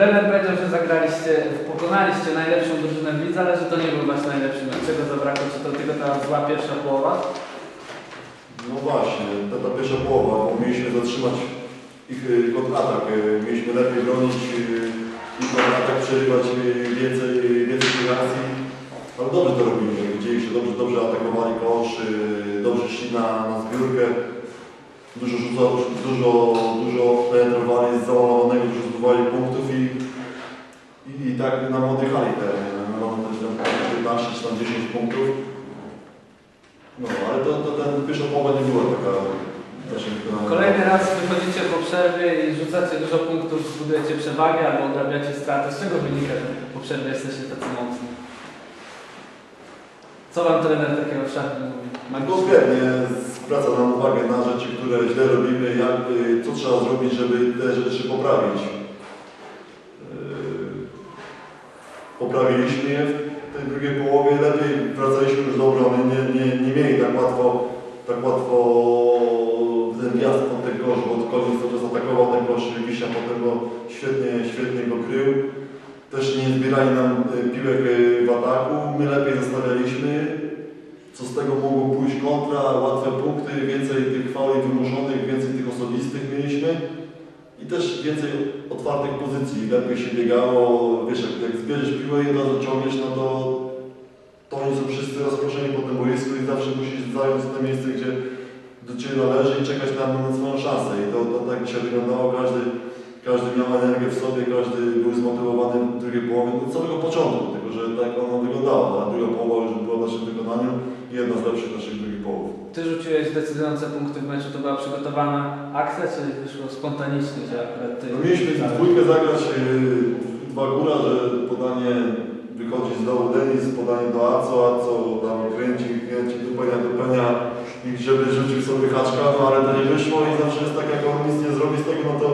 trener powiedział, że zagraliście, pokonaliście najlepszą drużynę w lidze, ale że to nie był wasz najlepszy mecz. Czego zabrakło? Czy to tylko ta zła pierwsza połowa? No właśnie, ta, ta pierwsza połowa, bo mieliśmy zatrzymać ich y, kontratak, y, mieliśmy lepiej bronić y, i kontratak przerywać więcej, więcej racji. Ale dobrze to robili, widzieliście, dobrze, dobrze atakowali kosz, dobrze szli na, na zbiórkę dużo rzuca, dużo, dużo penetrowali z zamalowanego, dużo zdobywali punktów i, i, i tak nam odjechali te, też tam 15 czy tam 10 punktów. No, ale to, to ten pierwsza połowa nie była taka wykonana. Kolejny raz wychodzicie po przerwie i rzucacie dużo punktów, zbudujecie przewagę albo odrabiacie straty. Z czego wynika, że po przerwie jesteście tacy mocni? Co wam trener takiego w szachie mówi? No Magicznie. pewnie zwraca nam uwagę na rzeczy, które źle robimy, jak, y, co trzeba zrobić, żeby te rzeczy poprawić. Yy, Poprawiliśmy je w tej drugiej połowie, lepiej wracaliśmy już do obrony, nie, nie, nie mieli tak łatwo, tak łatwo ten wjazd pod ten kosz, bo koniec cały czas atakował ten kosz, Wiśnia potem go świetnie, świetnie go krył. Też nie zbierali nam y, piłek y, ataku, my lepiej zostawialiśmy, co z tego mogło pójść kontra, łatwe punkty, więcej tych fauli wymuszonych, więcej tych osobistych mieliśmy i też więcej otwartych pozycji, lepiej się biegało, wiesz, jak, jak zbierzesz piłę i razu ciągniesz, no to, to oni są wszyscy rozproszeni po tym boisku i zawsze musisz zająć to miejsce, gdzie do Ciebie należy i czekać na, na swoją szansę. I to, to tak dzisiaj wyglądało, każdy, każdy miał energię w sobie, każdy był zmotywowany w drugiej połowie, od samego początku, tylko że tak ono wyglądało, a druga połowa już była w naszym wykonaniu i jedna z lepszych naszych drugich połów. Ty rzuciłeś decydujące punkty w meczu. To była przygotowana akcja, czy wyszło spontanicznie, że akurat ty... No mieliśmy w dwójkę zagrać yy, dwa góra, że podanie wychodzi z dołu Denis, podanie do Aco, Aco tam kręci, kręci, dupenia, dupenia i żeby rzucił sobie haczka, no ale to nie wyszło i zawsze jest tak, jak on nic nie zrobi z tego, no to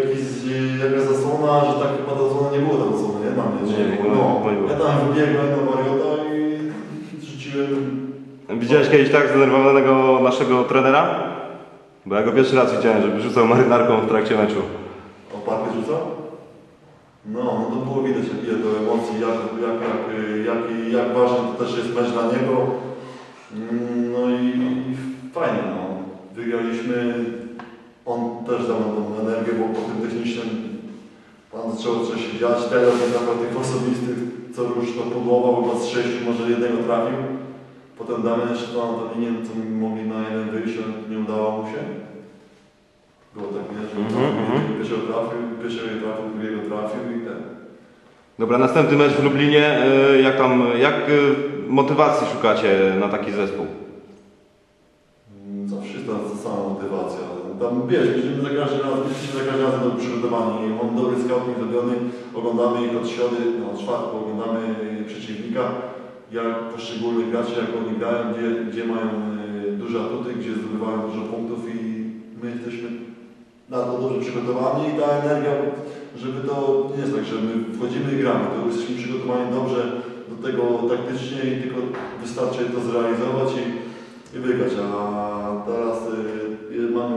jakiś, yy, jakaś zasłona, że tak chyba ta zasłona nie było tam zasłony, nie? Mam Nie, nie było, no, nie było. ja tam wybiegłem do Mariota i rzuciłem Widziałeś kiedyś tak zdenerwowanego naszego trenera? Bo ja go pierwszy raz widziałem, żeby rzucał marynarką w trakcie meczu. O parkę rzucał? No, no to było widać ile to emocji, jak, jak, jak, jak, jak ważny to też jest mecz dla niego. Mm, No i, fajnie, no. Wygraliśmy. On też dał nam tą energię, bo po tym technicznym zaczął coś się dziać. Teraz nie naprawdę tych osobistych, co już to próbował, chyba z sześciu, może jednego trafił. Potem damy jeszcze to na linię, co mogli na jeden wyjść, ale nie udało mu się. Było tak, nie? Że Mhm, mhm. pierwszego trafił, pierwszego nie trafił, drugiego trafił i ten. Dobra, następny mecz w Lublinie. e, Jak tam, jak e, motywacji szukacie na taki zespół? Tam wiesz, będziemy za każdym razem, jesteśmy za każdym razem dobrze przygotowani. Mam dobry scouting zrobiony, oglądamy ich od środy, no, od czwartku oglądamy przeciwnika, jak poszczególnych graczy, jak oni grają, gdzie, gdzie mają y, duże atuty, gdzie zdobywają dużo punktów i my jesteśmy na to dobrze przygotowani i ta energia, żeby to nie jest tak, że my wchodzimy i gramy, to jesteśmy przygotowani dobrze do tego taktycznie i tylko wystarczy to zrealizować i, i wygrać. A teraz y,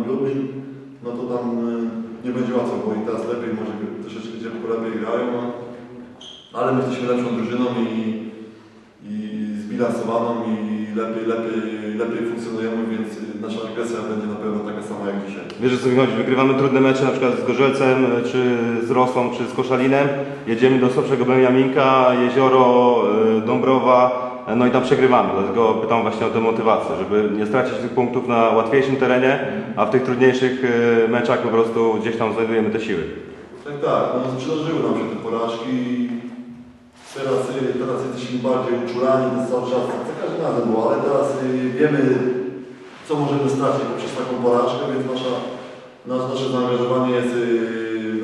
Lublin, no to tam y, nie będzie łatwo, bo i teraz lepiej, może troszeczkę dziewko lepiej grają, no. ale my jesteśmy lepszą drużyną i, i zbilansowaną i lepiej, lepiej, lepiej funkcjonujemy, więc nasza agresja będzie na pewno taka sama jak dzisiaj. Wiesz o co mi chodzi? Wygrywamy trudne mecze na przykład z Gorzelcem, e, czy z Rosą, czy z Koszalinem. Jedziemy do słabszego Beniaminka, Jezioro, e, Dąbrowa, e, no i tam przegrywamy. Dlatego pytam właśnie o tę motywację, żeby nie stracić tych punktów na łatwiejszym terenie, a w tych trudniejszych e, meczach po prostu gdzieś tam znajdujemy te siły. Tak, tak, no przydarzyły nam się te porażki teraz, y, teraz jesteśmy bardziej uczulani, cały czas, za każdym razem było, ale teraz y, wiemy, co możemy stracić poprzez taką porażkę, więc nasza, nasz, nasze zaangażowanie jest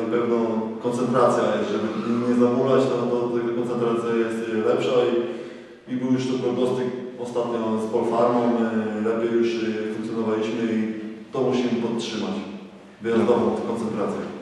na pewno koncentracja jest, żeby nie zamulać, to, to, to koncentracja jest lepsza i, i był już to prognostyk ostatnio z Polfarmą, y, lepiej już y, funkcjonowaliśmy i to musimy podtrzymać, wyjazdową koncentrację.